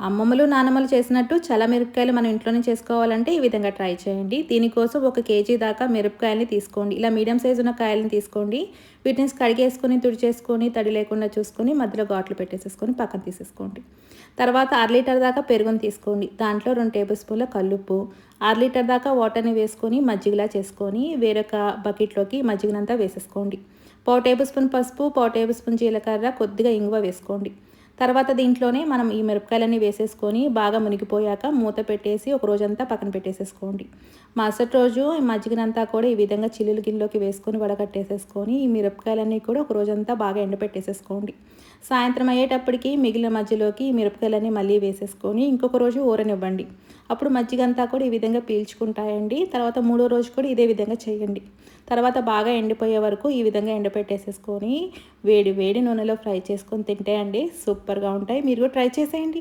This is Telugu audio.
అమ్మమ్మలు నానమ్మలు చేసినట్టు చాలా మిరపకాయలు మనం ఇంట్లోనే చేసుకోవాలంటే ఈ విధంగా ట్రై చేయండి. దీనికోసం ఒక కేజీ దాకా మిరపకాయలని తీసుకోండి. ఇలా మీడియం సైజు ఉన్న కాయలను తీసుకోండి. వీటిని కడిగేసుకొని తుడిచేసుకొని తడి లేకుండా చూసుకొని మధ్యలో ఘాట్లు పెట్టేసేసుకొని పక్కన తీసేసుకోండి. తర్వాత అర లీటర్ దాకా పెరుగుని తీసుకోండి. దాంట్లో రెండు టేబుల్ స్పూన్ల కల్లుప్పు అర లీటర్ దాకా వాటర్ని వేసుకొని మజ్జిగలా చేసుకొని వేరొక బకెట్లోకి మజ్జిగనంతా వేసేసుకోండి. పావు టేబుల్ స్పూన్ పసుపు పావు టేబుల్ స్పూన్ జీలకర్ర కొద్దిగా ఇంగువ వేసుకోండి. తర్వాత దీంట్లోనే మనం ఈ మిరపకాయలన్నీ వేసేసుకొని బాగా మునిగిపోయాక మూత పెట్టేసి ఒక రోజంతా పక్కన పెట్టేసేసుకోండి. మరుసటి రోజు మజ్జిగనంతా కూడా ఈ విధంగా చిల్లులు గిన్నెలోకి వేసుకొని వడగట్టేసేసుకొని ఈ మిరపకాయలన్నీ కూడా ఒక రోజంతా బాగా ఎండపెట్టేసేసుకోండి సాయంత్రం అయ్యేటప్పటికి మిగిలిన మధ్యలోకి ఈ మిరపకాయలన్నీ మళ్ళీ వేసేసుకొని ఇంకొక రోజు ఊరనివ్వండి. అప్పుడు మజ్జిగ అంతా కూడా ఈ విధంగా పీల్చుకుంటాయండి. తర్వాత మూడో రోజు కూడా ఇదే విధంగా చేయండి. తర్వాత బాగా ఎండిపోయే వరకు ఈ విధంగా ఎండపెట్టేసేసుకొని వేడి వేడి నూనెలో ఫ్రై చేసుకొని తింటే అండి సూప్ సూపర్గా ఉంటాయి. మీరు కూడా ట్రై చేసేయండి.